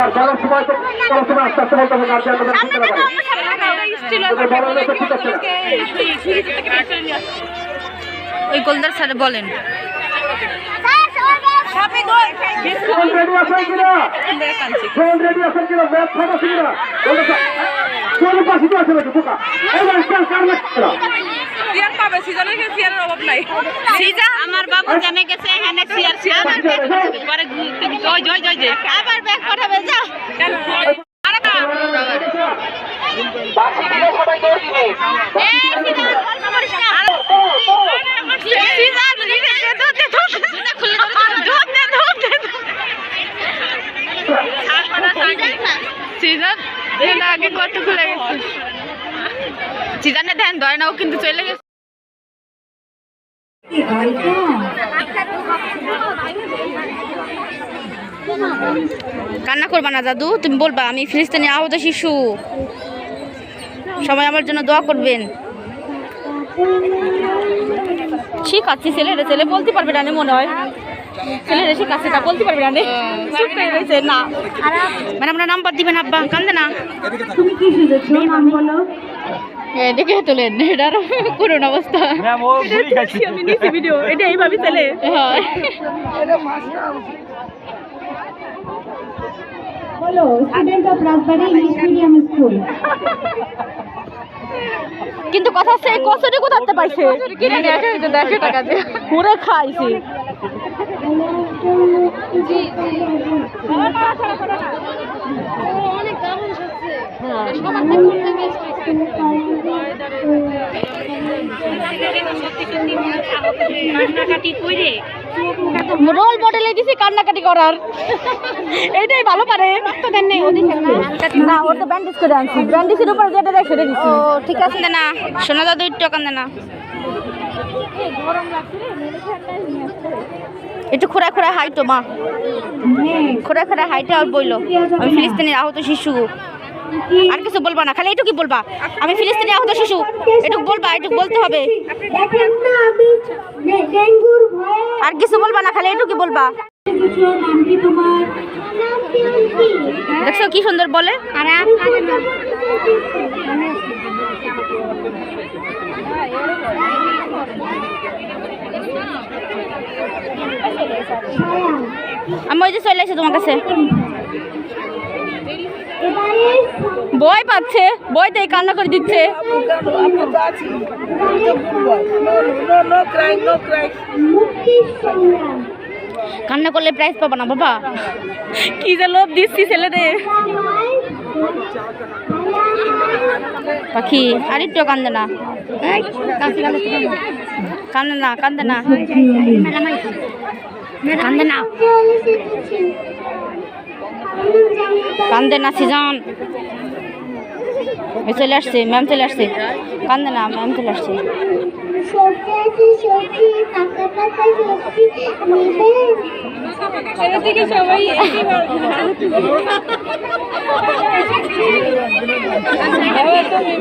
বলার সময় তো কোনো সময় আস্তে আস্তে বলতে হবে ওই গোলদার স্যার বলেন। ফোন রেডি আছেন কিনা? ফোন রেডি আছেন কিনা? ব্যাগ ফাটা আছে কিনা? কোন পাশে আছে বোকা। এই স্যার কার না সিয়ার পাবে সিজনের সিয়ারের অভাব নাই সিজা আমার বাবু জানে গেছে এখানে সিয়ার সিয়ার পরে জয় জয় জয় জয় আবার ব্যাগ পাঠাবে যা সিজন আগে কত খুলে গেছে সিজনে ধ্যান ধরে না ও কিন্তু চলে গেছে। কান্না করবা না দাদু তুমি বলবা, আমি ফিলিস্তিনি আহত শিশু। সবাই আমার জন্য দোয়া করবেন। ঠিক আছে, ছেলেরা, ছেলে বলতে পারবে না মনে হয়। ছেলেরা ঠিক আছে, তা বলতে পারবে না নে। মানে আমরা নাম্বার দিবেন, আব্বা, কান্দে না। তুমি কি নাম বলো। দেখে তোলেন। এটার করুন অবস্থা। আমি নিছি ভিডিও এটা এইভাবে চলে। হয়। Student of Rajbari English medium school কিন্তু কথা হচ্ছে এই কচুরি কোথাতে পাইছে? কিনে নিয়ে আসে যে দেড়শো টাকা দিয়ে। ঘুরে খাইছে। রোল মডেলে দিছি কান্নাকাটি করার। এইটাই ভালো পারে না। ওর তো ব্যান্ডেজ করে আনছি। ব্যান্ডেজের উপরে যেটা দেয় সেটা দিছি। ও ঠিক আছে না। শোনা দাদু একটু কান্দে না। একটু খোরা খোরা হাইটো মা। খোরা খোরা হাইটে আর বইলো। আমি ফিলিস্তিনের আহত শিশু। আর কিছু বলবা না, খালি এটুকুই বলবা। আমি ফিলিস্তিনি আহত শিশু, এটুকু বলবা, এটুকু বলতে হবে। আর কিছু বলবা না, খালি এটুকুই বলবা। দেখছ কি সুন্দর বলে? আমি ওই যে চলে এসে তোমার কাছে। বই পাচ্ছে বই বইতেই কান্না করে দিচ্ছে। কান্না করলে প্রাইজ পাবো না বাবা। কি যে লোভ দিচ্ছি ছেলেরে পাখি, আর একটু কান্দে না। কান্দে না কান্দে না। কান্দে না। কান্দে না সিজন। চলে আসছে ম্যাম চলে আসছে। কান্দে না ম্যাম চলে আসছে। সবাই ফিলিস্তিনের আহত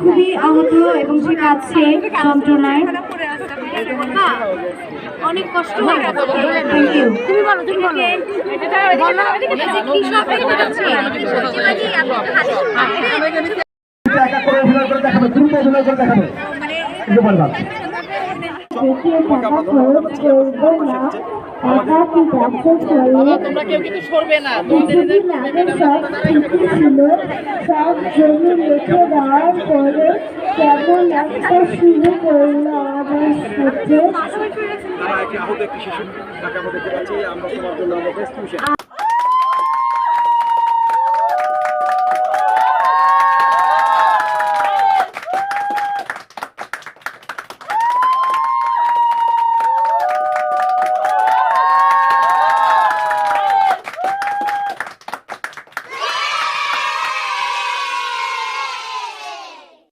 খুবই আহত এবং সে কাঁদছে যন্ত্রণায় অনেক কষ্ট তুমি বলো তুমি বলো দেখাবে তোমরা কেউ কিন্তু সরবে না। ছিল। সব জমি রেখে দেওয়ার পরে কেমন একটা শুরু করল আমাদের সাথে আমরা তোমার জন্য